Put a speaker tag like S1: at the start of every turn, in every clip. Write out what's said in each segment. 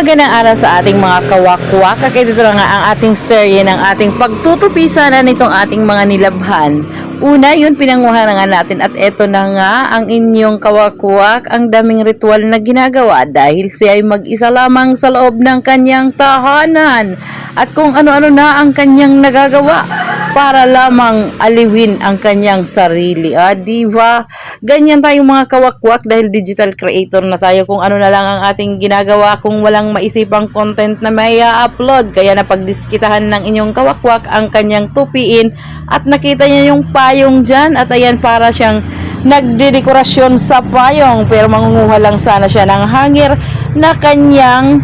S1: Magandang araw sa ating mga kawakwak. Kaya dito na nga ang ating serye ng ating pagtutupisa na nitong ating mga nilabhan. Una, yun pinanguha na nga natin at eto na nga ang inyong kawakwak, ang daming ritual na ginagawa dahil siya ay mag-isa lamang sa loob ng kanyang tahanan. At kung ano-ano na ang kanyang nagagawa para lamang aliwin ang kanyang sarili. Ah, di ba? Ganyan tayong mga kawakwak dahil digital creator na tayo kung ano na lang ang ating ginagawa kung walang maisipang content na may upload Kaya napagdiskitahan ng inyong kawakwak ang kanyang tupiin at nakita niya yung payong dyan at ayan para siyang nagdedekorasyon sa payong pero mangunguha lang sana siya ng hangir na kanyang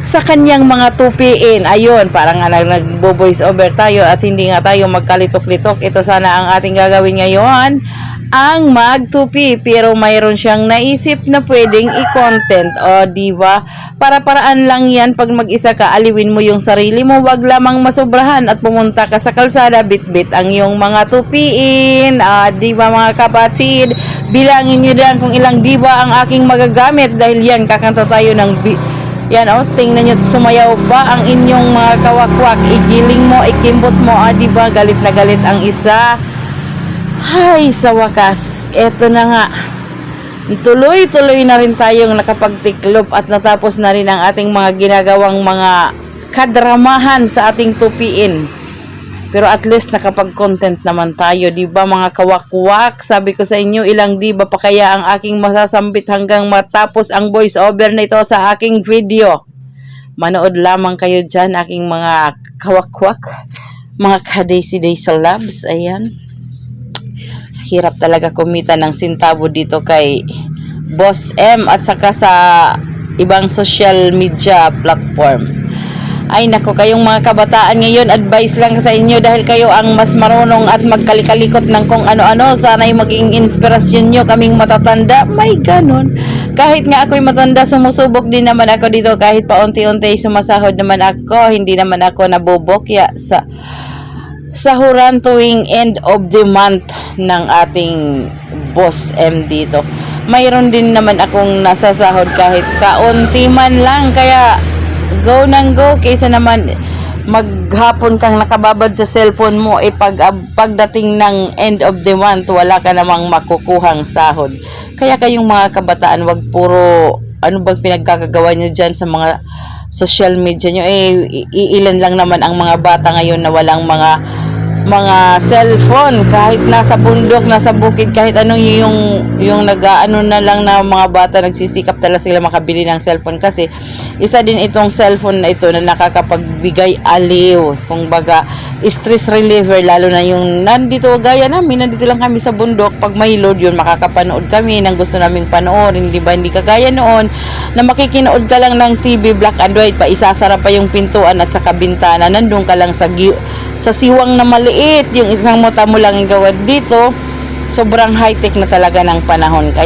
S1: sa kanyang mga tupiin. Ayun, parang nga nag- nagbo-voice over tayo at hindi nga tayo magkalitok-litok. Ito sana ang ating gagawin ngayon ang magtupi. Pero mayroon siyang naisip na pwedeng i-content. O di ba para paraan lang yan pag mag-isa ka. Aliwin mo yung sarili mo. Wag lamang masobrahan at pumunta ka sa kalsada. Bit-bit ang iyong mga tupiin. Ah, di ba mga kapatid? Bilangin nyo lang kung ilang diba ang aking magagamit. Dahil yan kakanta tayo ng bi- yan oh, tingnan nyo, sumayaw ba ang inyong mga kawakwak? Igiling mo, ikimbot mo, ah, di ba? Galit na galit ang isa. Hay, sa wakas, eto na nga. Tuloy-tuloy na rin tayong nakapagtiklop at natapos na rin ang ating mga ginagawang mga kadramahan sa ating tupiin. Pero at least nakapag-content naman tayo, 'di ba mga kawakwak? Sabi ko sa inyo, ilang 'di ba pa kaya ang aking masasambit hanggang matapos ang voice over nito sa aking video. Manood lamang kayo diyan aking mga kawakwak, mga ka-daisy day sa labs. Ayan. Hirap talaga kumita ng sintabo dito kay Boss M at saka sa ibang social media platform. Ay nako, kayong mga kabataan ngayon, advice lang sa inyo dahil kayo ang mas marunong at magkalikalikot ng kung ano-ano. Sana'y maging inspirasyon nyo kaming matatanda. May ganon. Kahit nga ako'y matanda, sumusubok din naman ako dito kahit paunti-unti sumasahod naman ako. Hindi naman ako nabobokya sa sahuran tuwing end of the month ng ating boss M dito. Mayroon din naman akong nasasahod kahit kaunti man lang kaya go nang go kaysa naman maghapon kang nakababad sa cellphone mo eh pag ah, pagdating ng end of the month wala ka namang makukuhang sahod. Kaya kayong mga kabataan wag puro ano bang pinagkakagawa niyo diyan sa mga social media nyo eh i- iilan lang naman ang mga bata ngayon na walang mga mga cellphone kahit nasa bundok nasa bukid kahit anong yung yung nag-ano na lang na mga bata nagsisikap talaga sila makabili ng cellphone. Kasi isa din itong cellphone na ito na nakakapagbigay aliw. Kung baga stress reliever lalo na yung nandito gaya namin nandito lang kami sa bundok. Pag may load yun makakapanood kami ng gusto naming panoorin di ba? Hindi kagaya noon na makikinood ka lang ng TV black and white pa isasara pa yung pintuan at saka bintana. Nandun ka lang sa gi- sa siwang na maliit yung isang mata mo lang igawad dito sobrang high tech na talaga ng panahon. Kaya